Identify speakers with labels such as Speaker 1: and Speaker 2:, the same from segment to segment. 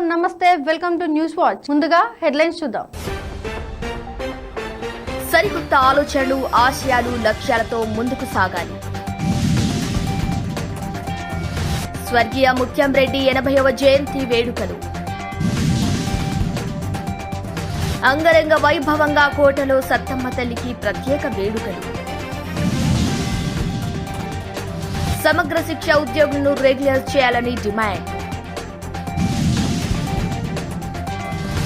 Speaker 1: నమస్తే. Welcome to news watch ముందుగా headlines చూద్దాం.
Speaker 2: సరికొత్త ఆలోచనలు ఆశయాలు లక్ష్యాలతో ముందుకు సాగాలి. స్వర్గీయ ముత్యం రెడ్డి ఎనభైవ జయంతి వేడుకలు. అంగరంగ వైభవంగా కోటలో సత్తమ్మ తల్లికి ప్రత్యేక వేడుకలు. సమగ్ర శిక్ష ఉద్యోగులను రెగ్యులర్ చేయాలని డిమాండ్.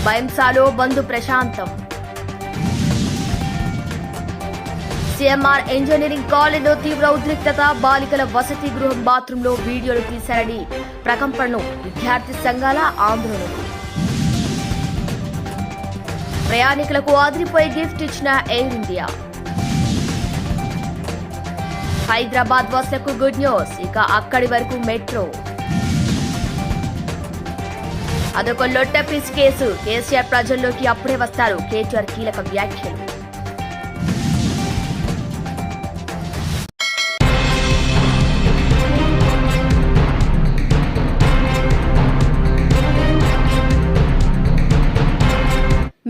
Speaker 2: భయంసాలో బంధు ప్రశాంతం. సిఎంఆర్ ఇంజనీరింగ్ కాలేజీలో తీవ్ర ఉద్రిక్తత బాలికల వసతి గృహం బాత్రూంలో వీడియోలు తీశారని ప్రకంపనలు. విద్యార్థి సంఘాల ఆందోళనలు ప్రయాణికులకు ఆదిరిపోయి గిఫ్ట్ ఇచ్చిన ఎయిర్ ఇండియా. హైదరాబాద్ వాసులకు గుడ్ న్యూస్. ఇక అక్కడి వరకు మెట్రో. అదొక లొట్ట పిస్ కేసు. కేసీఆర్ ప్రజల్లోకి అప్పుడే వస్తారు. కేటీఆర్ కీలక వ్యాఖ్యలు.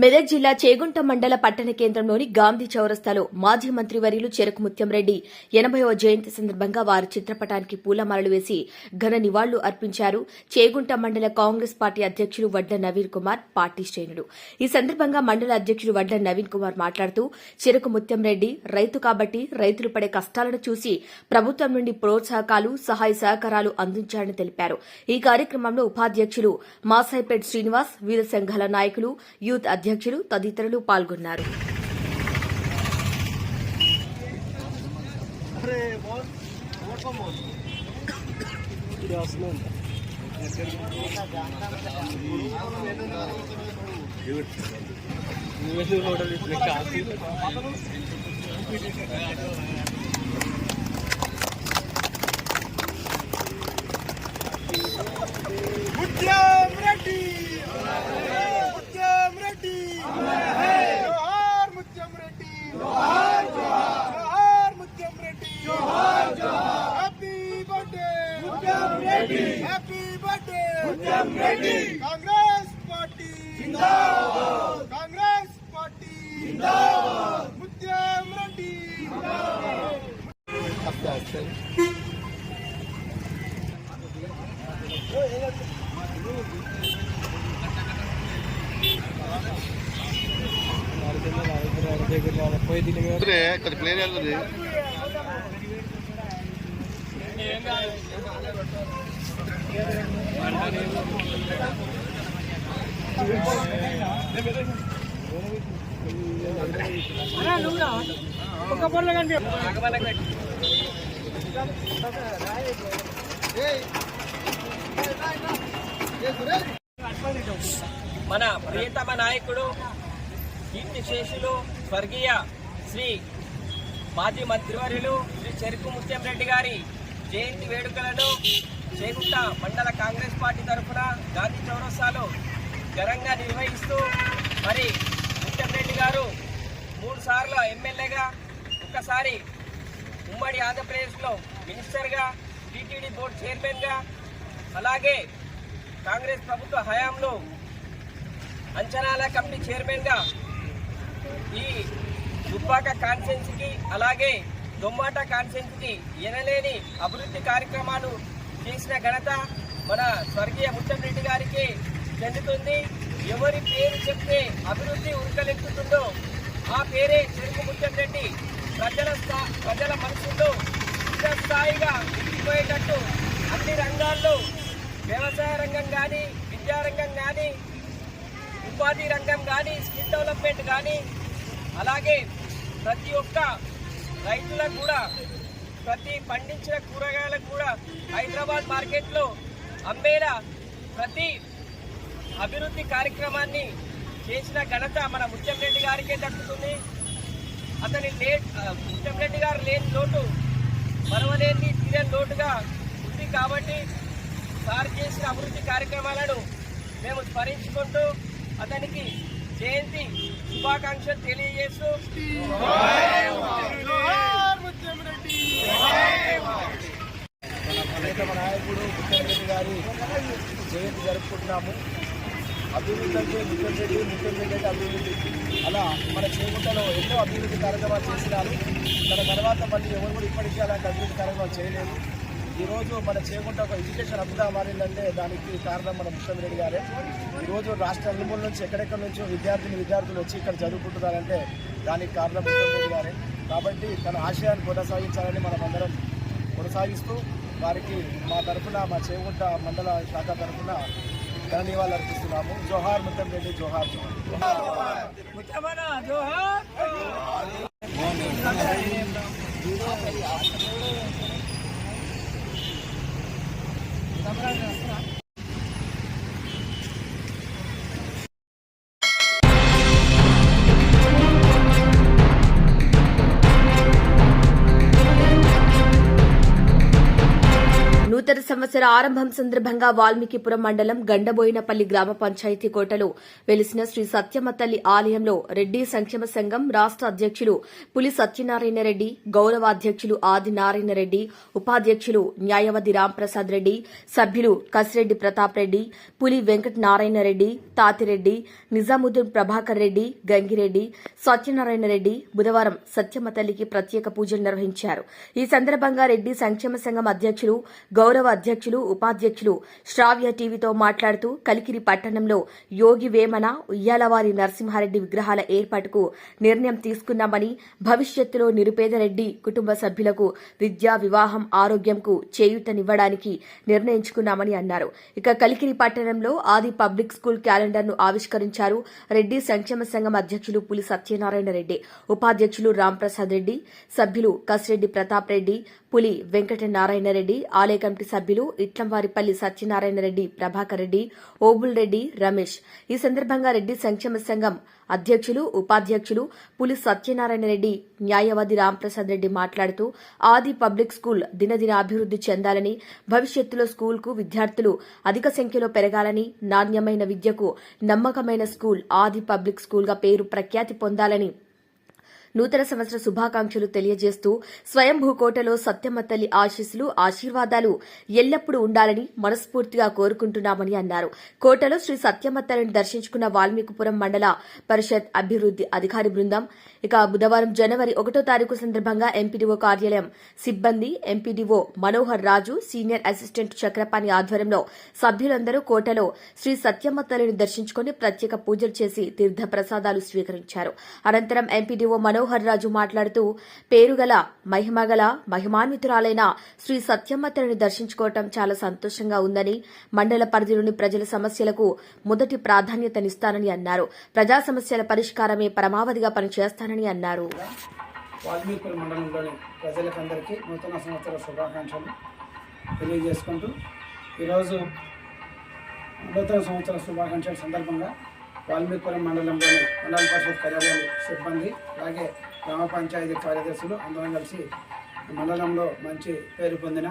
Speaker 2: మెదక్ జిల్లా చేగుంట మండల పట్టణ కేంద్రంలోని గాంధీ చౌరస్తాలో మాజీ మంత్రి వర్యులు చెరుకు ముత్యంరెడ్డి ఎనభైవ జయంతి సందర్భంగా వారి చిత్రపటానికి పూలమాలలు వేసి ఘన నివాళులు అర్పించారు. చేగుంట మండల కాంగ్రెస్ పార్టీ అధ్యక్షులు వడ్ల నవీన్ కుమార్ పార్టీ శ్రేణులు. ఈ సందర్భంగా మండల అధ్యక్షుడు వడ్ల నవీన్ కుమార్ మాట్లాడుతూ చెరుకు ముత్యంరెడ్డి రైతు కాబట్టి రైతులు పడే కష్టాలను చూసి ప్రభుత్వం నుండి ప్రోత్సాహకాలు సహాయ సహకారాలు అందించారని తెలిపారు. ఈ కార్యక్రమంలో ఉపాధ్యక్షులు మాసాయిపేట్ శ్రీనివాస్ వివిధ సంఘాల నాయకులు యూత్ అధ్యక్షులు తదితరులు పాల్గొన్నారు.
Speaker 3: ముత్యం రెడ్డి ముత్యం రెడ్డి జోహార్ ముత్యం రెడ్డి జోహార్ జోహార్ ముత్యం రెడ్డి జోహార్ జోహార్ happy birthday Mutyam Reddy happy birthday Mutyam Reddy Congress party జిందాబాద్ కాంగ్రెస్ పార్టీ జిందాబాద్ ముత్యం రెడ్డి
Speaker 4: ప్లేయర్ వెళ్తుంది
Speaker 5: మన ప్రియతమ నాయకుడు కీర్తి శేషులు స్వర్గీయ శ్రీ మాజీ మంత్రివర్యులు శ్రీ చెరుకు ముత్యంరెడ్డి గారి జయంతి వేడుకలను చేగుంట మండల కాంగ్రెస్ పార్టీ తరఫున గాంధీ చౌరస్తాలో ఘనంగా నిర్వహిస్తూ మరి ముత్యంరెడ్డి గారు మూడు సార్లు ఎమ్మెల్యేగా ఒక్కసారి ఉమ్మడి ఆంధ్రప్రదేశ్లో మినిస్టర్గా టీటీడీ బోర్డు చైర్మన్గా అలాగే కాంగ్రెస్ ప్రభుత్వ హయాంలో అంచనాల కమిటీ చైర్మన్గా ఈ దుబ్బాక కాన్ఫరెన్స్కి అలాగే దొమ్మాట కాన్ఫరెన్స్కి ఎనలేని అభివృద్ధి కార్యక్రమాలు చేసిన ఘనత మన స్వర్గీయ ముత్తంరెడ్డి గారికి చెందుతుంది. ఎవరి పేరు చెప్తే అభివృద్ధి ఉరకలెక్కుతుందో ఆ పేరే చెరుకు ముత్తంరెడ్డి ప్రజల స్థా- ప్రజల మనసుల్లో స్థాయిగా ఉండిపోయేటట్టు అన్ని రంగాల్లో వ్యవసాయ రంగం కానీ విద్యారంగం కానీ ఉపాధి రంగం కానీ స్కిల్ డెవలప్మెంట్ కానీ అలాగే ప్రతి ఒక్క రైతులకు కూడా ప్రతి పండించిన కూరగాయలకు కూడా హైదరాబాద్ మార్కెట్లో అమ్మేలా ప్రతి అభివృద్ధి కార్యక్రమాన్ని చేసిన ఘనత మన ముత్యంరెడ్డి గారికే దక్కుతుంది. అతని లేట్ ముత్యంరెడ్డి గారు లేని లోటు మరవలేని తీరని లోటుగా ఉంది కాబట్టి సార్ చేసిన అభివృద్ధి కార్యక్రమాలను మేము స్మరించుకుంటూ అతనికి జయంతి శుభాకాంక్షలు తెలియజేస్తూ
Speaker 6: నాయకుడు ముఖ్యమంత్రి గారి జయంతి జరుపుకుంటున్నాము
Speaker 3: అభివృద్ధి అంటే ముఖ్యం ముఖ్యమంత్రి అంటే అభివృద్ధి అలా మన చేపట్టలో ఎన్నో అభివృద్ధి కార్యక్రమాలు చేసినారు తన తర్వాత మళ్ళీ ఎవరు కూడా ఇప్పటికీ అలాంటి అభివృద్ధి కార్యక్రమాలు చేయలేదు ఈరోజు మన చేగుంట ఒక ఎడ్యుకేషన్ అభివృద్ధి మారిందంటే దానికి కారణం మన ముఖ్యం రెడ్డి గారే. ఈరోజు రాష్ట్ర నలుమూల నుంచి ఎక్కడెక్కడి నుంచో విద్యార్థిని విద్యార్థులు వచ్చి ఇక్కడ చదువుకుంటున్నారంటే దానికి కారణం ముఖ్యం గారే. కాబట్టి తన ఆశయాన్ని కొనసాగించాలని మనం అందరం కొనసాగిస్తూ వారికి మా తరఫున మా చేగుంట మండల శాఖ తరఫున ఘన నివాళులు అర్పిస్తున్నాము. జోహార్ ముత్తం రెడ్డి జోహార్. జోహార్.
Speaker 5: ముఖ్యమైన
Speaker 2: నూతన సంవత్సర ఆరంభం సందర్భంగా వాల్మీకిపురం మండలం గండబోయినపల్లి గ్రామ పంచాయతీ కోటలో వెలిసిన శ్రీ సత్యమ్మ తల్లి ఆలయంలో రెడ్డి సంక్షేమ సంఘం రాష్ట అధ్యక్షులు పులి సత్యనారాయణ రెడ్డి గౌరవ అధ్యక్షులు ఆది నారాయణ రెడ్డి ఉపాధ్యక్షులు న్యాయవాది రాంప్రసాద్ రెడ్డి సభ్యులు కసిరెడ్డి ప్రతాప్ రెడ్డి పులి వెంకట నారాయణ రెడ్డి తాతిరెడ్డి నిజాముద్దీన్ ప్రభాకర్ రెడ్డి గంగిరెడ్డి సత్యనారాయణ రెడ్డి బుధవారం సత్యమ్మ తల్లికి ప్రత్యేక పూజలు నిర్వహించారు. ఈ సందర్భంగా రెడ్డి సంక్షేమ సంఘం అధ్యక్షులు గౌరవ అధ్యక్షులు ఉపాధ్యక్షులు శ్రావ్య టీవీతో మాట్లాడుతూ కలికిరి పట్టణంలో యోగి వేమన ఉయ్యాలవారి నరసింహారెడ్డి విగ్రహాల ఏర్పాటుకు నిర్ణయం తీసుకున్నామని భవిష్యత్తులో నిరుపేద రెడ్డి కుటుంబ సభ్యులకు విద్యా వివాహం ఆరోగ్యంకు చేయూతనివ్వడానికి నిర్ణయించుకున్నామని అన్నారు. ఇక కలికిరి పట్టణంలో ఆది పబ్లిక్ స్కూల్ క్యాలెండర్ను ఆవిష్కరించారు రెడ్డి సంక్షేమ సంఘం అధ్యక్షులు పులి సత్యనారాయణ రెడ్డి ఉపాధ్యక్షులు రాంప్రసాద్ రెడ్డి సభ్యులు కసిరెడ్డి ప్రతాప్ రెడ్డి పులి వెంకట నారాయణ రెడ్డి ఆలయ కమిటీ సభ్యులు ఇట్లంవారిపల్లి సత్యనారాయణ రెడ్డి ప్రభాకర్ రెడ్డి ఓబుల్ రెడ్డి రమేష్. ఈ సందర్భంగా రెడ్డి సంక్షేమ సంఘం అధ్యక్షులు ఉపాధ్యక్షులు పులి సత్యనారాయణ రెడ్డి న్యాయవాది రాంప్రసాద్ రెడ్డి మాట్లాడుతూ ఆది పబ్లిక్ స్కూల్ దినదిన అభివృద్ది చెందాలని భవిష్యత్తులో స్కూల్కు విద్యార్థులు అధిక సంఖ్యలో పెరగాలని నాణ్యమైన విద్యకు నమ్మకమైన స్కూల్ ఆది పబ్లిక్ స్కూల్గా పేరు ప్రఖ్యాతి పొందాలని నూతన సంవత్సర శుభాకాంక్షలు తెలియజేస్తూ స్వయంభూ కోటలో సత్యమ్మ తల్లి ఆశీస్సులు ఆశీర్వాదాలు ఎల్లప్పుడూ ఉండాలని మనస్ఫూర్తిగా కోరుకుంటున్నామని అన్నారు. కోటలో శ్రీ సత్యమ్మ తల్లిని దర్శించుకున్న వాల్మీకిపురం మండల పరిషత్ అభివృద్ది అధికారి బృందం. ఇక బుధవారం జనవరి ఒకటో తారీఖు సందర్భంగా ఎంపీడీఓ కార్యాలయం సిబ్బంది MPDO Manohar Raju senior assistant Chakrapani ఆధ్వర్యంలో సభ్యులందరూ కోటలో శ్రీ సత్యమ్మ తల్లిని దర్శించుకుని ప్రత్యేక పూజలు చేసి తీర్థ ప్రసాదాలు స్వీకరించారు. అనంతరం ఎంపీడీఓ మనోహర్ రాజు మాట్లాడుతూ పేరుగల మహిమగల మహిమాన్వితురాలైన శ్రీ సత్యమ్మ తల్లిని దర్శించుకోవటం చాలా సంతోషంగా ఉందని మండల పరిధిలోని ప్రజల సమస్యలకు మొదటి ప్రాధాన్యతనిస్తానని అన్నారు. ప్రజా సమస్యల పరిష్కారమే పరమావధిగా పనిచేస్తానని అన్నారు.
Speaker 6: మండలంలోని ప్రజలకందరికీ నూతన సంవత్సర శుభాకాంక్షలు తెలియజేసుకుంటూ ఈరోజు నూతన సంవత్సర శుభాకాంక్షల సందర్భంగా వాల్మీకిపురం మండలంలోని మండల పరిషత్ కార్యాలయం సిబ్బంది అలాగే గ్రామ పంచాయతీ కార్యదర్శులు అందరం కలిసి మండలంలో మంచి పేరు పొందిన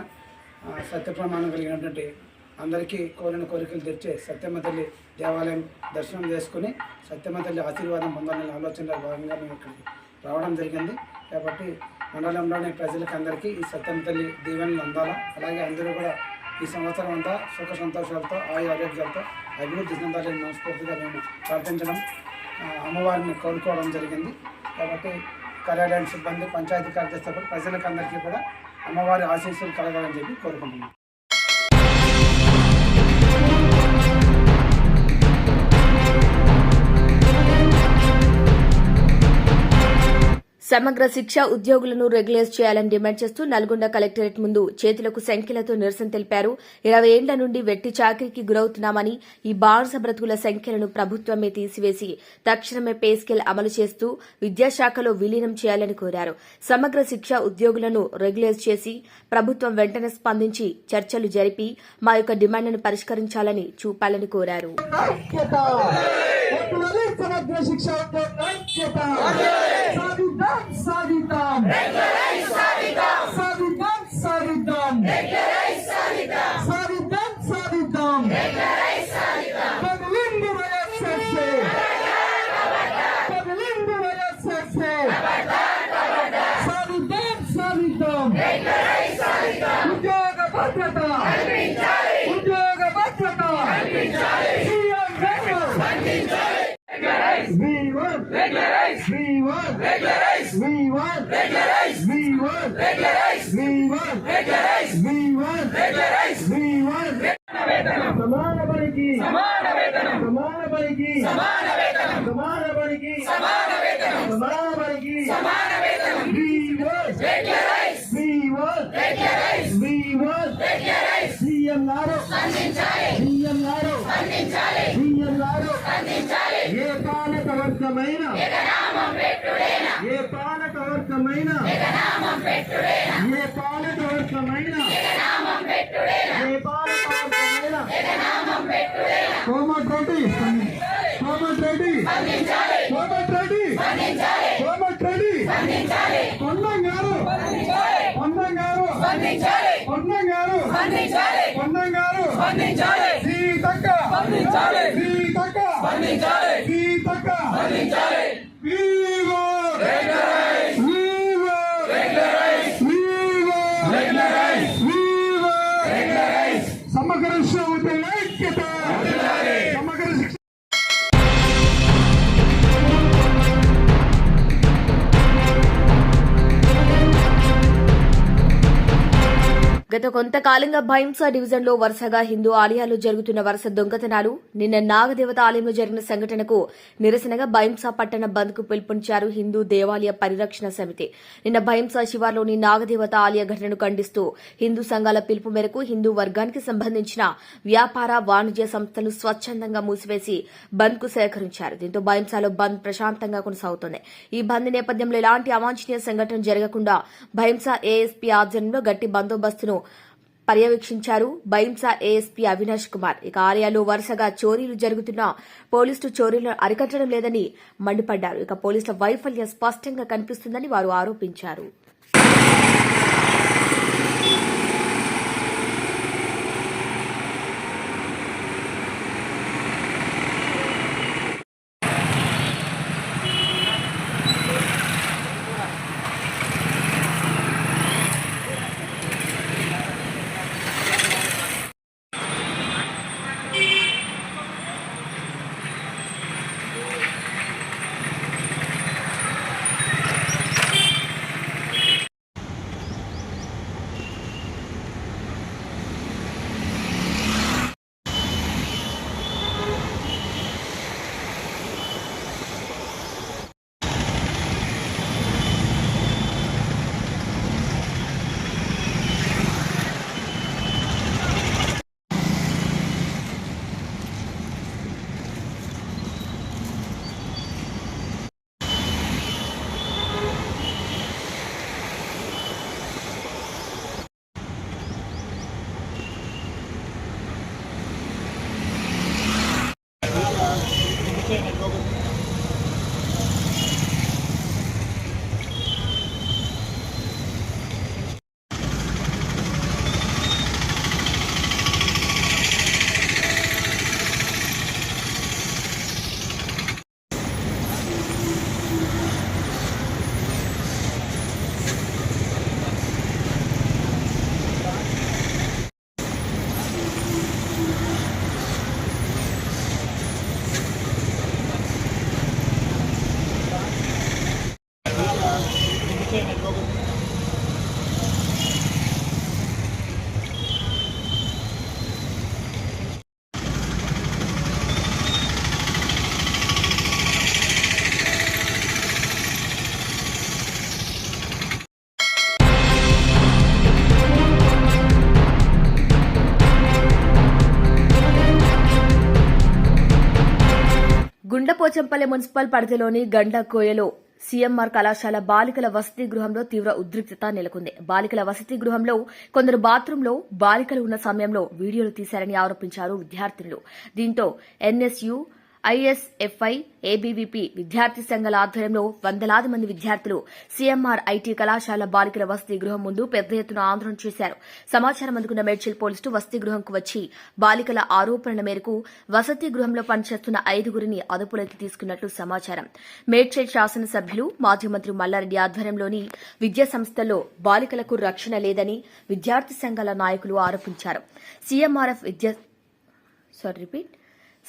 Speaker 6: సత్య ప్రమాణం కలిగినటువంటి అందరికీ కోరిన కోరికలు తెచ్చే సత్యమ్మ తల్లి దేవాలయం దర్శనం చేసుకుని సత్యమ్మ తల్లి ఆశీర్వాదం పొందాలనే ఆలోచనలో భాగంగా మేము ఇక్కడికి రావడం జరిగింది. కాబట్టి మండలంలోని ప్రజలకు అందరికీ ఈ సత్యమ్మ తల్లి దీవెనలు అందాలా? అలాగే అందరూ కూడా ఈ సంవత్సరం అంతా సుఖ సంతోషాలతో ఆయు ఆరోగ్యాలతో అభివృద్ధి చెందాలని మనస్ఫూర్తిగా మేము ప్రార్థించడం అమ్మవారిని కోరుకోవడం జరిగింది. కాబట్టి కార్యాలయం సిబ్బంది పంచాయతీ కార్యదర్శులు ప్రజలకు అందరికీ కూడా అమ్మవారి ఆశీస్సులు కలగాలని చెప్పి కోరుకుంటున్నాం.
Speaker 2: సమగ్ర శిక్ష ఉద్యోగులను రెగ్యులైజ్ చేయాలని డిమాండ్ చేస్తూ నల్గొండ కలెక్టరేట్ ముందు చేతులకు సంఖ్యలతో నిరసన తెలిపారు. ఇరవై ఏండ్ల నుండి వెట్టి చాకరీకి గురవుతున్నామని ఈ బానిస బ్రతుకుల సంఖ్యలను ప్రభుత్వమే తీసివేసి తక్షణమే పే స్కేల్ అమలు చేస్తూ విద్యాశాఖలో విలీనం చేయాలని కోరారు. సమగ్ర శిక్ష ఉద్యోగులను రెగ్యులైజ్ చేసి ప్రభుత్వం వెంటనే స్పందించి చర్చలు జరిపి మా యొక్క డిమాండ్లను పరిష్కరించాలని చూపాలని కోరారు.
Speaker 3: సమగ్ర శిక్ష ఉద్యోగుల సమాన పనికి సమాన వేతనం సమాన పనికి సమాన వేతనం సమాన పనికి సమాన వేతనం సమాన పనికి సమాన వేతనం we want regularize. We want regularize. We want regularize. CM garu స్పందించాలి సీఎం గారు స్పందించాలి సీఎం గారు స్పందించాలి ఏ పాలక వర్గమైన ఏ పాలక వర్గమైన ఏ పాలక వర్గమైన ఏ పాలక వర్గమైన కోమటిరెడ్డి కోమటిరెడ్డి కోమటిరెడ్డి కోమటిరెడ్డి పొన్నం గారు పొన్నం గారు పొన్నం గారు పొన్నం గారు సీతక్క సీతక్క. సమగ్ర ఐక్యత.
Speaker 2: గత కొంతకాలంగా భైంసా డివిజన్లో వరుసగా హిందూ ఆలయాల్లో జరుగుతున్న వరుస దొంగతనాలు నిన్న నాగదేవత ఆలయంలో జరిగిన సంఘటనకు నిరసనగా భైంసా పట్టణ బంద్కు పిలుపునిచ్చారు హిందూ దేవాలయ పరిరక్షణ సమితి. నిన్న భైంసా శివార్లోని నాగదేవత ఆలయ ఘటనను ఖండిస్తూ హిందూ సంఘాల పిలుపు మేరకు హిందూ వర్గానికి సంబంధించిన వ్యాపార వాణిజ్య సంస్థలు స్వచ్ఛందంగా మూసివేసి బంద్కు సేకరించారు. దీంతో భైంసాలో బంద్ ప్రశాంతంగా కొనసాగుతోంది. ఈ బంద్ నేపథ్యంలో ఎలాంటి అవాంఛనీయ సంఘటన జరగకుండా భైంసా ఏఎస్పీ ఆధ్వర్యంలో గట్టి బందోబస్తును పర్యవేక్షించారు. బైంసా ఏఎస్పీ అవినాష్ కుమార్. ఇక ఆలయాల్లో వరుసగా చోరీలు జరుగుతున్నా పోలీసులు చోరీలను అరికట్టడం లేదని మండిపడ్డారు. ఇక పోలీసుల వైఫల్యం స్పష్టంగా కనిపిస్తుందని వారు ఆరోపించారు. గుండపోచంపల్లి మున్సిపల్ పరిధిలోని గండకోయలో సీఎంఆర్ కళాశాల బాలికల వసతి గృహంలో తీవ్ర ఉద్రిక్తత నెలకొంది. బాలికల వసతి గృహంలో కొందరు బాత్రూంలో బాలికలు ఉన్న సమయంలో వీడియోలు తీశారని ఆరోపించారు విద్యార్థినులు. దీంతో ఎన్ఎస్యు ఐఎస్ఎఫ్ఐ ఏబీవీపీ విద్యార్థి సంఘాల ఆధ్వర్యంలో వందలాది మంది విద్యార్థులు సీఎంఆర్ ఐటీ కళాశాల బాలికల వసతి గృహం ముందు పెద్ద ఎత్తున ఆందోళన చేశారు. సమాచారం అందుకున్న మేడ్చల్ పోలీసులు వసతి గృహంకు వచ్చి బాలికల ఆరోపణల మేరకు వసతి గృహంలో పనిచేస్తున్న ఐదుగురిని అదుపులోకి తీసుకున్నట్లు సమాచారం. మేడ్చల్ శాసనసభ్యులు మాజీ మంత్రి మల్లారెడ్డి ఆధ్వర్యంలోని విద్యా సంస్థల్లో బాలికలకు రక్షణ లేదని విద్యార్థి సంఘాల నాయకులు ఆరోపించారు. సీఎంఆర్ఎఫ్ విద్యా సారీ రిపీట్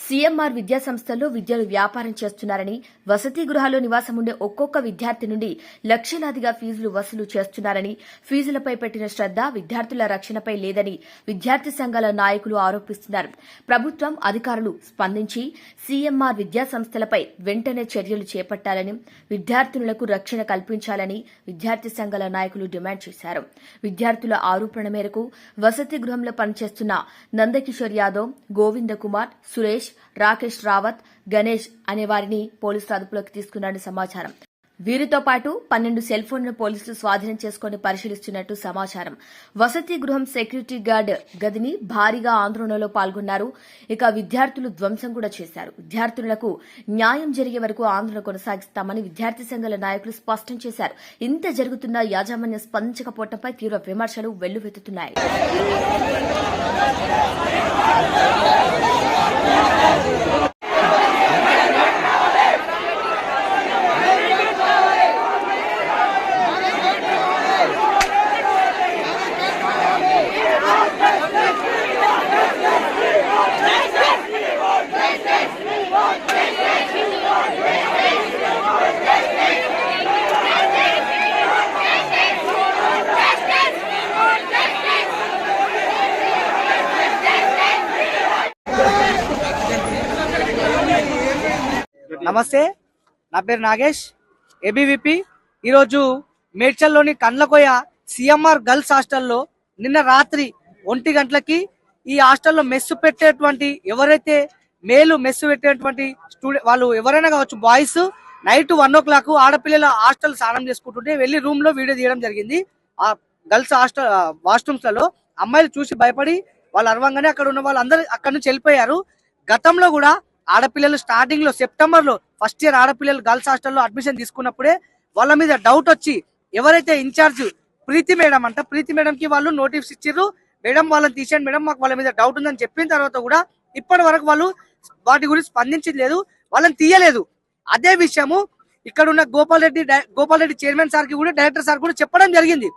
Speaker 2: సీఎంఆర్ విద్యా సంస్థల్లో విద్యలు వ్యాపారం చేస్తున్నారని వసతి గృహాల్లో నివాసం ఉండే ఒక్కొక్క విద్యార్థి నుండి లక్షలాదిగా ఫీజులు వసూలు చేస్తున్నారని ఫీజులపై పెట్టిన శ్రద్ధ విద్యార్థుల రక్షణపై లేదని విద్యార్థి సంఘాల నాయకులు ఆరోపిస్తున్నారు. ప్రభుత్వం అధికారులు స్పందించి సీఎంఆర్ విద్యా సంస్థలపై వెంటనే చర్యలు చేపట్టాలని విద్యార్థినులకు రక్షణ కల్పించాలని విద్యార్థి సంఘాల నాయకులు డిమాండ్ చేశారు. విద్యార్థుల ఆరోపణ మేరకు వసతి గృహంలో పనిచేస్తున్న నందకిషోర్ యాదవ్ గోవింద కుమార్ సురేష్ రాకేష్ రావత్ గణేష్ అనే వారిని పోలీసులు అదుపులోకి తీసుకున్నారని సమాచారం. వీరితో పాటు పన్నెండు సెల్ ఫోన్లను పోలీసులు స్వాధీనం చేసుకుని పరిశీలిస్తున్నట్టు సమాచారం. వసతి గృహం సెక్యూరిటీ గార్డ్ గదిని భారీగా ఆందోళనలో పాల్గొన్నారు. ఇక విద్యార్థులు ధ్వంసం కూడా చేశారు. విద్యార్థులకు న్యాయం జరిగే వరకు ఆందోళన కొనసాగిస్తామని విద్యార్థి సంఘాల నాయకులు స్పష్టం చేశారు. ఇంత జరుగుతున్న యాజమాన్యం స్పందించకపోవడంపై తీవ్ర విమర్శలు వెల్లువెత్తుతున్నాయి.
Speaker 7: నమస్తే నా పేరు నాగేష్ ఏబీవీపీ ఈరోజు మేడ్చల్లోని కండ్లకోయ సిఎంఆర్ గర్ల్స్ హాస్టల్లో నిన్న రాత్రి ఒంటి గంటలకి ఈ హాస్టల్లో మెస్సు పెట్టేటువంటి ఎవరైతే మేలు మెస్సు పెట్టేటువంటి స్టూడెంట్ వాళ్ళు ఎవరైనా కావచ్చు boys night one o'clock ఆడపిల్లల హాస్టల్ స్నానం చేసుకుంటుంటే వెళ్ళి రూమ్లో వీడియో తీయడం జరిగింది. ఆ గర్ల్స్ హాస్టల్ వాష్రూమ్స్లలో అమ్మాయిలు చూసి భయపడి వాళ్ళు అరవంగానే అక్కడ ఉన్న వాళ్ళందరూ అక్కడ నుంచి వెళ్ళిపోయారు. గతంలో కూడా ఆడపిల్లలు స్టార్టింగ్లో సెప్టెంబర్లో ఫస్ట్ ఇయర్ ఆడపిల్లలు గర్ల్స్ హాస్టల్లో అడ్మిషన్ తీసుకున్నప్పుడే వాళ్ళ మీద డౌట్ వచ్చి ఎవరైతే ఇన్ఛార్జ్ ప్రీతి మేడం అంట ప్రీతి మేడం కి వాళ్ళు నోటీస్ ఇచ్చిర్రు. మేడం వాళ్ళని తీసేయండి మేడం మాకు వాళ్ళ మీద డౌట్ ఉందని చెప్పిన తర్వాత కూడా ఇప్పటి వరకు వాళ్ళు వాటి గురించి స్పందించింది లేదు వాళ్ళని తీయలేదు. అదే విషయము ఇక్కడ ఉన్న గోపాల్ రెడ్డి డై- గోపాల్ రెడ్డి చైర్మన్ సార్కి కూడా డైరెక్టర్ సార్ కూడా చెప్పడం జరిగింది.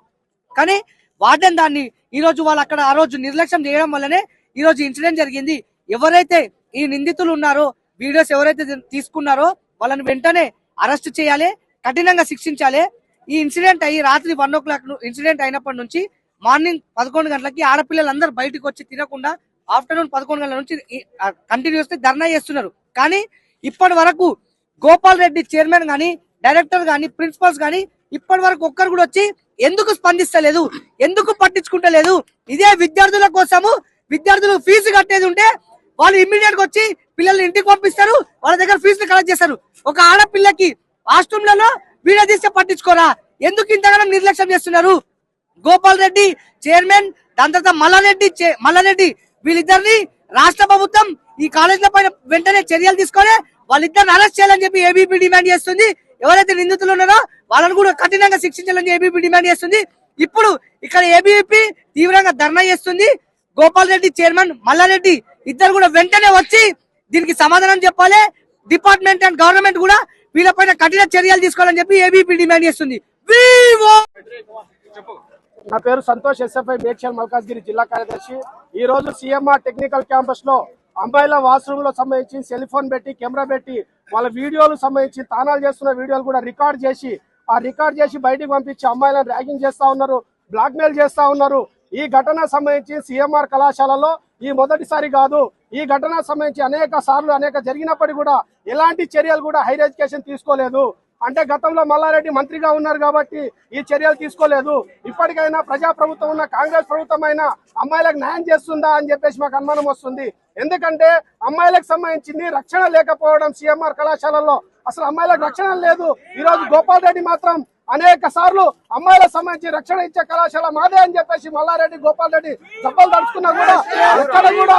Speaker 7: కానీ వార్డెన్ దాన్ని ఈ రోజు వాళ్ళు అక్కడ ఆ రోజు నిర్లక్ష్యం చేయడం వల్లనే ఈ రోజు ఇన్సిడెంట్ జరిగింది. ఎవరైతే ఈ నిందితులు ఉన్నారో వీడియోస్ ఎవరైతే తీసుకున్నారో వాళ్ళని వెంటనే అరెస్ట్ చేయాలి కఠినంగా శిక్షించాలి. ఈ ఇన్సిడెంట్ అయ్యి రాత్రి వన్ ఓ క్లాక్ ఇన్సిడెంట్ అయినప్పటి నుంచి మార్నింగ్ పదకొండు గంటలకి ఆడపిల్లలందరూ బయటకు వచ్చి తినకుండా ఆఫ్టర్నూన్ పదకొండు గంటల నుంచి కంటిన్యూస్ ధర్నా చేస్తున్నారు. కానీ ఇప్పటి వరకు గోపాల్ రెడ్డి చైర్మన్ గాని డైరెక్టర్ గాని ప్రిన్సిపల్స్ గాని ఇప్పటి వరకు ఒక్కరు కూడా వచ్చి ఎందుకు స్పందిస్తలేదు ఎందుకు పట్టించుకుంటలేదు? ఇదే విద్యార్థుల కోసము విద్యార్థులు ఫీజు కట్టేది ఉంటే వాళ్ళు ఇమ్మీడియట్గా వచ్చి పిల్లల్ని ఇంటికి పంపిస్తారు వాళ్ళ దగ్గర ఫీజులు కలెక్ట్ చేస్తారు. ఒక ఆడపిల్లకి వాష్రూమ్లలో వీడియో తీస్తే పట్టించుకోరా? ఎందుకు ఇంతగానో నిర్లక్ష్యం చేస్తున్నారు? గోపాల్ రెడ్డి చైర్మన్ దాని తర్వాత మల్లారెడ్డి మల్లారెడ్డి వీళ్ళిద్దరిని రాష్ట్ర ప్రభుత్వం ఈ కాలేజీల పైన వెంటనే చర్యలు తీసుకొని వాళ్ళిద్దరిని అరెస్ట్ చేయాలని చెప్పి ఏబీపీ డిమాండ్ చేస్తుంది. ఎవరైతే నిందితులు ఉన్నారో వాళ్ళని కూడా కఠినంగా శిక్షించాలని ఏబీపీ డిమాండ్ చేస్తుంది. ఇప్పుడు ఇక్కడ ఏబీపీ తీవ్రంగా ధర్నా చేస్తుంది. గోపాల్ రెడ్డి చైర్మన్ మల్లారెడ్డి ఇద్దరు కూడా వెంటనే వచ్చి దీనికి సమాధానం చెప్పాలి. డిపార్ట్మెంట్ అండ్ గవర్నమెంట్ కూడా వీళ్ళపైన కఠిన చర్యలు తీసుకోవాలని చెప్పి ఏబీపీ డిమాండ్ చేస్తుంది.
Speaker 6: నా పేరు సంతోష్ ఎస్ఎఫ్ఐ మేడ్చల్ మల్కాజ్గిరి జిల్లా కార్యదర్శి. ఈ రోజు సీఎంఆర్ టెక్నికల్ క్యాంపస్లో అమ్మాయిల వాష్రూమ్లో సంబంధించి సెల్ ఫోన్ పెట్టి కెమెరా పెట్టి వాళ్ళ వీడియోలు సంబంధించి తానాలు చేస్తున్న వీడియోలు కూడా రికార్డ్ చేసి ఆ రికార్డ్ చేసి బయటికి పంపించి అమ్మాయిలను ర్యాగింగ్ చేస్తా ఉన్నారు బ్లాక్మెయిల్ చేస్తా ఉన్నారు. ఈ ఘటన సంబంధించి సిఎంఆర్ కళాశాలలో ఈ మొదటిసారి కాదు ఈ ఘటన సంబంధించి అనేక సార్లు అనేక జరిగినప్పటికీ కూడా ఎలాంటి చర్యలు కూడా హైర్ ఎడ్యుకేషన్ తీసుకోలేదు. అంటే గతంలో మల్లారెడ్డి మంత్రిగా ఉన్నారు కాబట్టి ఈ చర్యలు తీసుకోలేదు. ఇప్పటికైనా ప్రజా ప్రభుత్వం ఉన్న కాంగ్రెస్ ప్రభుత్వం అయినా అమ్మాయిలకు న్యాయం చేస్తుందా అని చెప్పేసి మాకు అనుమానం వస్తుంది. ఎందుకంటే అమ్మాయిలకు సంబంధించింది రక్షణ లేకపోవడం సిఎంఆర్ కళాశాలలో. అసలు అమ్మాయిలకు రక్షణ లేదు. ఈ రోజు గోపాల్ రెడ్డి మాత్రం అనేక సార్లు అమ్మాయిలకు సంబంధించి రక్షణ ఇచ్చే కళాశాల మాదే అని చెప్పేసి మల్లారెడ్డి గోపాల్ రెడ్డి దెబ్బలు తడుచుకున్నా కూడా ఎక్కడ కూడా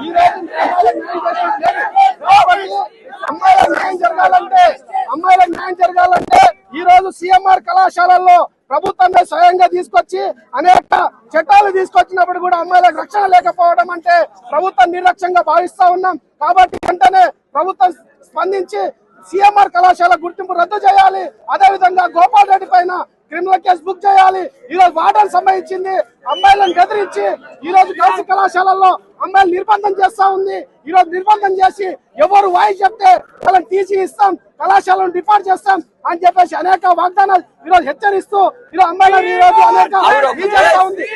Speaker 6: ఈ రోజు న్యాయం జరగాలంటే అమ్మాయిల న్యాయం జరగాలంటే ఈ రోజు సిఎంఆర్ కళాశాలల్లో ప్రభుత్వమే స్వయంగా తీసుకొచ్చి అనేక చట్టాలు తీసుకొచ్చినప్పుడు కూడా అమ్మాయిలకు రక్షణ లేకపోవడం అంటే ప్రభుత్వం నిర్లక్ష్యంగా భావిస్తా ఉన్నాం. కాబట్టి వెంటనే ప్రభుత్వం స్పందించి సిఎంఆర్ కళాశాల గుర్తింపు రద్దు చేయాలి. అదే విధంగా గోపాల్ రెడ్డి పైన క్రిమినల్ కేసు బుక్ చేయాలి. ఈ రోజు వార్డన్ సంబంధించింది అమ్మాయిలను బెదిరించి ఈ రోజు గర్ల్స్ కళాశాలలో అమ్మాయిలు నిర్బంధం చేస్తా ఉంది. ఈ రోజు నిర్బంధం చేసి ఎవరు వాయిస్ చెప్తే వాళ్ళని తీసి ఇస్తాం కళాశాలను డిపార్ట్ చేస్తాం అని చెప్పేసి అనేక వాగ్దానాలు ఈ రోజు హెచ్చరిస్తూ ఈ రోజు అమ్మాయిలను ఈ రోజు అనేక ఉంది.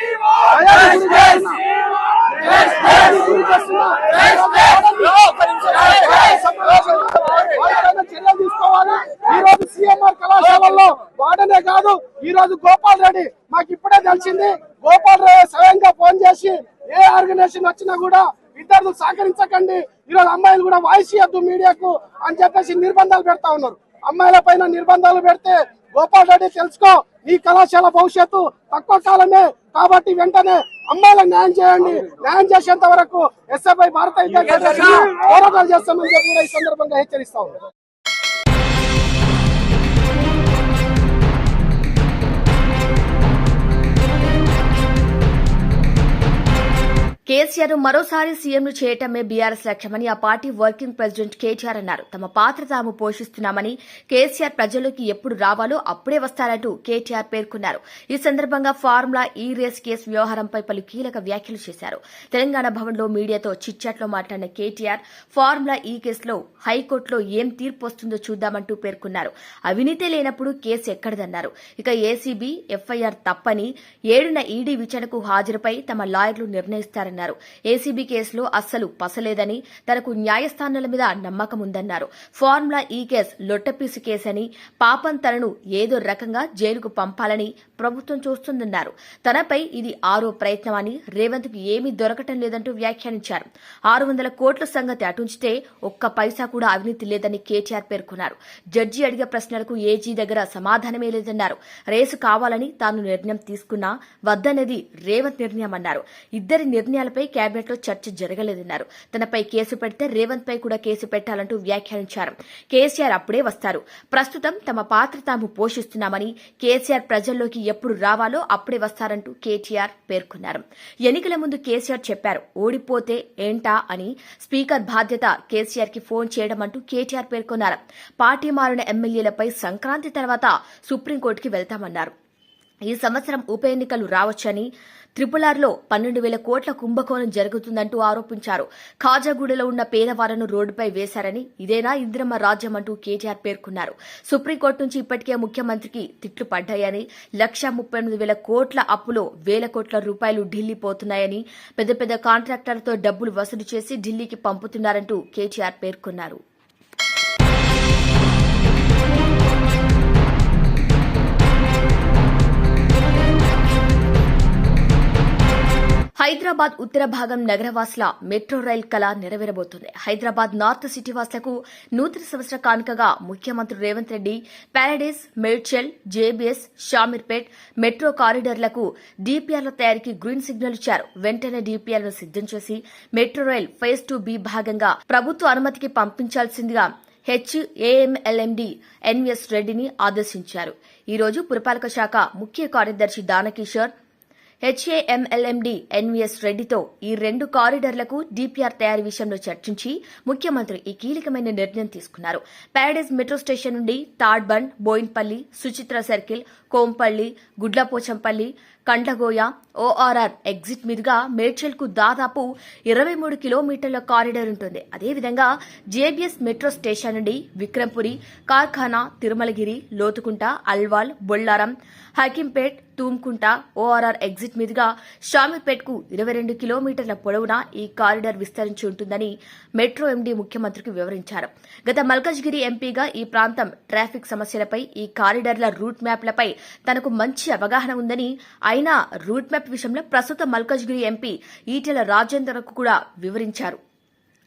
Speaker 6: చర్యలు తీసుకోవాలి. ఈ రోజు సిఎంఆర్ కళాశాలలో వాడనే కాదు ఈ రోజు గోపాల్ రెడ్డి. మాకు ఇప్పుడే తెలిసింది గోపాల్ రెడ్డి స్వయంగా ఫోన్ చేసి ఏ ఆర్గనైజేషన్ వచ్చినా కూడా విద్యార్థులు సహకరించకండి. ఈ రోజు అమ్మాయిలు కూడా వాయిస్ ఇవ్వద్దు మీడియాకు అని చెప్పేసి నిర్బంధాలు పెడతా ఉన్నారు. అమ్మాయిల పైన నిర్బంధాలు పెడితే గోపాల్ రెడ్డి తెలుసుకో ఈ కళాశాల భవిష్యత్తు తక్కువ కాలమే కాబట్టి వెంటనే అమ్మాయిలకు న్యాయం చేయండి. న్యాయం చేసేంత వరకు ఎస్ఎఫ్ఐ భారత పోరాటాలు చేస్తామని చెప్పి ఈ సందర్భంగా హెచ్చరిస్తా
Speaker 2: కేసీఆర్ మరోసారి సీఎంను చేయటమే బీఆర్ఎస్ లక్ష్యమని ఆ పార్టీ వర్కింగ్ ప్రెసిడెంట్ కేటీఆర్ అన్నారు. తమ పాత్ర తాము పోషిస్తున్నామని కేసీఆర్ ప్రజల్లోకి ఎప్పుడు రావాలో అప్పుడే వస్తారంటూ కేటీఆర్ పేర్కొన్నారు. ఈ సందర్భంగా ఫార్ములా ఈ రేస్ కేసు వ్యవహారంపై పలు కీలక వ్యాఖ్యలు చేశారు. తెలంగాణ భవన్లో మీడియాతో చిట్చాట్లో మాట్లాడిన కేటీఆర్ ఫార్ములా ఈ కేసులో హైకోర్టులో ఏం తీర్పు వస్తుందో చూద్దామంటూ పేర్కొన్నారు. అవినీతి లేనప్పుడు కేసు ఎక్కడదన్నారు. ఇక ఏసీబీ ఎఫ్ఐఆర్ తప్పని ఏడున ఈడీ విచారణకు హాజరుపై తమ లాయర్లు నిర్ణయిస్తారన్నారు. ఏసీబీ కేసులో అస్సలు పసలేదని తనకు న్యాయస్థానాల మీద నమ్మకం ఉందన్నారు ఫార్ములా ఈ కేసు లొట్టపీసు కేసని పాపం తనను ఏదో రకంగా జైలుకు పంపాలని ప్రభుత్వం చూస్తుందన్నారు. తనపై ఇది ఆరో ప్రయత్నమని రేవంత్కు ఏమీ దొరకటం లేదంటూ వ్యాఖ్యానించారు. ఆరు వందల కోట్ల సంగతి అటుంచితే ఒక్క పైసా కూడా అవినీతి లేదని కేటీఆర్ పేర్కొన్నారు. జడ్జి అడిగే ప్రశ్నలకు ఏజీ దగ్గర సమాధానమే లేదన్నారు. రేసు కావాలని తాను నిర్ణయం తీసుకున్నా వద్దనేది రేవంత్ నిర్ణయం అన్నారు ఇద్దరి నిర్ణయాల కేబినెట్లో చర్చ జరగలేదన్నారు. తనపై కేసు పెడితే రేవంత్ పై కూడా కేసు పెట్టాలంటూ వ్యాఖ్యానించారు. కేసీఆర్ అప్పుడే వస్తారు. ప్రస్తుతం తమ పాత్ర తాము పోషిస్తున్నామని కేసీఆర్ ప్రజల్లోకి ఎప్పుడు రావాలో అప్పుడే వస్తారంటూ కేటీఆర్ పేర్కొన్నారు. ఎన్నికల ముందు కేసీఆర్ చెప్పారు ఓడిపోతే ఏంటా? అని స్పీకర్ బాధ్యత కేసీఆర్కి ఫోన్ చేయడం అంటూ కేటీఆర్ పేర్కొన్నారు. పార్టీ మారిన ఎమ్మెల్యేలపై సంక్రాంతి తర్వాత సుప్రీంకోర్టుకి వెళ్తామన్నారు. ఈ సంవత్సరం ఉప ఎన్నికలు రావచ్చని త్రిపులార్లో పన్నెండు వేల కోట్ల కుంభకోణం జరుగుతుందంటూ ఆరోపించారు. ఖాజాగూడలో ఉన్న పేదవారను రోడ్డుపై వేశారని ఇదేనా ఇంద్రమ్మ రాజ్యం అంటూ కేటీఆర్ పేర్కొన్నారు. సుప్రీంకోర్టు నుంచి ఇప్పటికే ముఖ్యమంత్రికి తిట్లు పడ్డాయని లక్ష ముప్పై ఎనిమిది వేల కోట్ల అప్పులో వేల కోట్ల రూపాయలు ఢిల్లీ పోతున్నాయని పెద్ద పెద్ద కాంట్రాక్టర్లతో డబ్బులు వసూలు చేసి ఢిల్లీకి పంపుతున్నారంటూ కేటీఆర్ పేర్కొన్నారు. హైదరాబాద్ ఉత్తర భాగం నగరవాసుల మెట్రో రైల్ కళ నెరవేరబోతుంది. హైదరాబాద్ నార్త్ సిటీ వాసులకు నూతన సంవత్సర కానుకగా ముఖ్యమంత్రి Revanth Reddy Paradise Medchal JBS Shamirpet metro కారిడార్లకు డీపీఆర్ల తయారీకి గ్రీన్ సిగ్నల్ ఇచ్చారు. వెంటనే డీపీఆర్ను సిద్దం చేసి metro rail phase two B భాగంగా ప్రభుత్వ అనుమతికి పంపించాల్సిందిగా హెచ్ఏఎంఎల్ఎండి ఎన్వీఎస్ రెడ్డిని ఆదేశించారు. ఈ రోజు పురపాలక శాఖ ముఖ్య కార్యదర్శి దానకిషోర్ హెచ్ఏఎంఎల్ఎండి ఎన్వీఎస్ రెడ్డితో ఈ రెండు కారిడార్లకు డీపీఆర్ తయారీ విషయంలో చర్చించి ముఖ్యమంత్రి ఈ కీలకమైన నిర్ణయం తీసుకున్నారు. ప్యారడైజ్ మెట్రో స్టేషన్ నుండి Tadbund Bowenpally Suchitra circle Kompally Gundlapochampally Kandlakoya ORR exit మీదుగా మేడ్చల్కు దాదాపు ఇరవై మూడు కిలోమీటర్ల కారిడార్ ఉంటుంది. అదేవిధంగా జేబీఎస్ మెట్రో స్టేషన్ నుండి విక్రంపురి కార్ఖానా తిరుమలగిరి లోతుకుంట అల్వాల్ బొల్లారం హకీంపేట్ తూమ్కుంట ఓఆర్ఆర్ ఎగ్జిట్ మీదుగా షామిపేట్కు ఇరవై రెండు కిలోమీటర్ల పొడవున ఈ కారిడార్ విస్తరించి ఉంటుందని మెట్రో ఎండీ ముఖ్యమంత్రికి వివరించారు. గత మల్కజ్గిరి ఎంపీగా ఈ ప్రాంతం ట్రాఫిక్ సమస్యలపై ఈ కారిడార్ల రూట్ మ్యాప్లపై తనకు మంచి అవగాహన ఉందని అయినా రూట్ మ్యాప్ విషయంలో ప్రస్తుత మల్కజ్గిరి ఎంపీ ఈటెల రాజేందర్కు కూడా వివరించారు.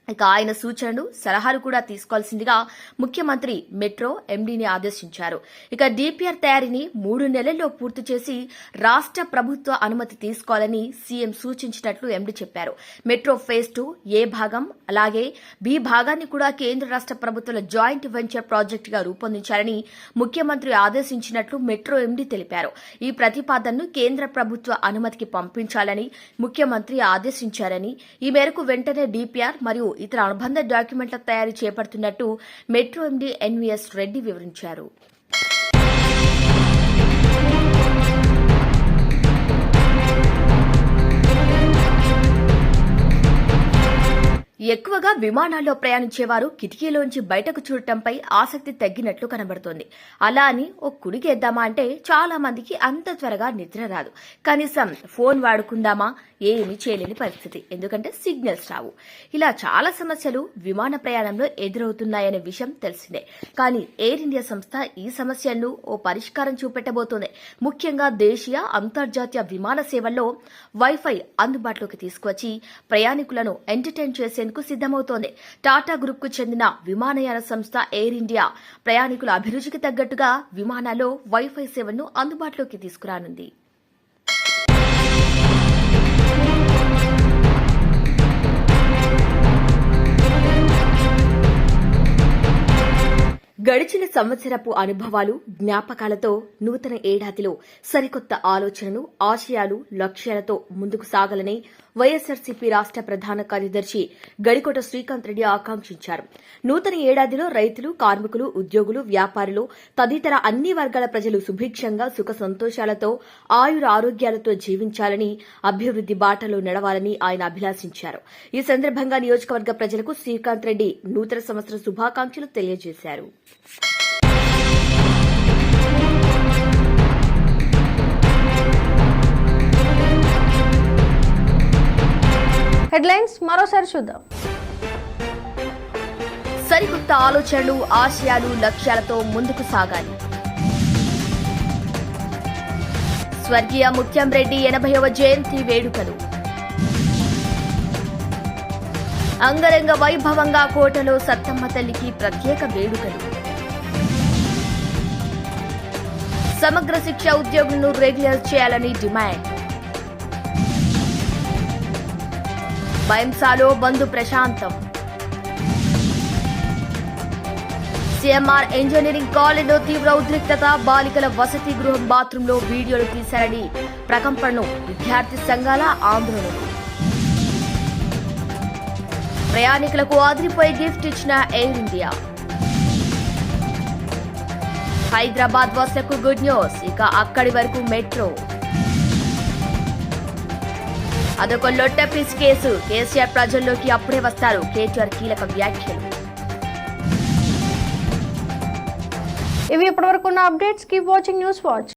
Speaker 2: ఇక ఆయన సూచనలు సలహాలు కూడా తీసుకోవాల్సిందిగా ముఖ్యమంత్రి మెట్రో ఎండీని ఆదేశించారు. ఇక డీపీఆర్ తయారీని మూడు నెలల్లో పూర్తి చేసి రాష్ట ప్రభుత్వ అనుమతి తీసుకోవాలని సీఎం సూచించినట్లు ఎండీ చెప్పారు. మెట్రో ఫేజ్ టూ ఏ భాగం అలాగే బి భాగాన్ని కూడా కేంద్ర రాష్ట ప్రభుత్వాల జాయింట్ వెంచర్ ప్రాజెక్టుగా రూపొందించాలని ముఖ్యమంత్రి ఆదేశించినట్లు మెట్రో ఎండీ తెలిపారు. ఈ ప్రతిపాదనను కేంద్ర ప్రభుత్వ అనుమతికి పంపించాలని ముఖ్యమంత్రి ఆదేశించారని ఈ మేరకు వెంటనే డీపీఆర్ మరియు ఇతర అనుబంధ డాక్యుమెంట్ల తయారీ చేపడుతున్నట్టు మెట్రో ఎండీ ఎన్వీఎస్ రెడ్డి వివరించారు. ఎక్కువగా విమానాల్లో ప్రయాణించేవారు కిటికీలోంచి బయటకు చూడటంపై ఆసక్తి తగ్గినట్లు కనబడుతోంది. అలా అని ఓ కుడిగేద్దామా అంటే చాలా మందికి అంత త్వరగా నిద్ర రాదు. కనీసం ఫోన్ వాడుకుందామా? ఏమీ చేయలేని పరిస్థితి. ఎందుకంటే సిగ్నల్స్ రావు. ఇలా చాలా సమస్యలు విమాన ప్రయాణంలో ఎదురవుతున్నాయనే విషయం తెలిసిందే. కానీ ఎయిర్ ఇండియా సంస్థ ఈ సమస్యలను ఓ పరిష్కారం చూపెట్టబోతోంది. ముఖ్యంగా దేశీయ అంతర్జాతీయ విమాన సేవల్లో వైఫై అందుబాటులోకి తీసుకువచ్చి ప్రయాణికులను ఎంటర్టైన్ చేసేందుకు సిద్దమవుతోంది టాటా గ్రూప్కు చెందిన విమానయాన సంస్థ ఎయిర్ ఇండియా ప్రయాణికుల అభిరుచికి తగ్గట్టుగా విమానాల్లో వైఫై సేవను అందుబాటులోకి తీసుకురానుంది. గడిచిన సంవత్సరపు అనుభవాలు జ్ఞాపకాలతో నూతన ఏడాదిలో సరికొత్త ఆలోచనలు ఆశయాలు లక్ష్యాలతో ముందుకు సాగాలని వైఎస్సార్సీపీ రాష్ట ప్రధాన కార్యదర్శి గడికోట శ్రీకాంత్ రెడ్డి ఆకాంక్షించారు. నూతన ఏడాదిలో రైతులు కార్మికులు ఉద్యోగులు వ్యాపారులు తదితర అన్ని వర్గాల ప్రజలు సుభిక్షంగా సుఖ సంతోషాలతో ఆయుర ఆరోగ్యాలతో జీవించాలని అభివృద్ది బాటలో నడవాలని ఆయన అభిలాషించారు. ఈ సందర్భంగా నియోజకవర్గ ప్రజలకు శ్రీకాంత్ రెడ్డి నూతన సంవత్సర శుభాకాంక్షలు తెలియజేశారు.
Speaker 1: హెడ్లైన్స్ మరోసారి చూద్దాం.
Speaker 2: సరికొత్త ఆలోచనలు ఆశయాలు లక్ష్యాలతో ముందుకు సాగాలి. స్వర్గీయ ముత్యం రెడ్డి ఎనభైవ జయంతి వేడుకలు. అంగరంగ వైభవంగా కోటలో సత్తమ్మ తల్లికి ప్రత్యేక వేడుకలు. సమగ్ర శిక్ష ఉద్యోగులను రెగ్యులర్ చేయాలని డిమాండ్. భయంసాలో బంధు ప్రశాంతం. సిఎంఆర్ ఇంజనీరింగ్ కాలేజీలో తీవ్ర ఉద్రిక్తత బాలికల వసతి గృహం బాత్రూంలో వీడియోలు తీశారని ప్రకంపనలు. విద్యార్థి సంఘాల ఆందోళన. ప్రయాణికులకు ఆదిరిపోయే గిఫ్ట్ ఇచ్చిన ఎయిర్ ఇండియా. హైదరాబాద్ వసకు గుడ్ న్యూస్. ఇక అక్కడి వరకు మెట్రో. అదొక లొట్ట పిస్ కేసు. కేసీఆర్ ప్రజల్లోకి అప్పుడే వస్తారు. కేటీఆర్ కీలక వ్యాఖ్యలు.
Speaker 1: ఇవి ఇప్పటివరకు ఉన్న updates keep watching news watch.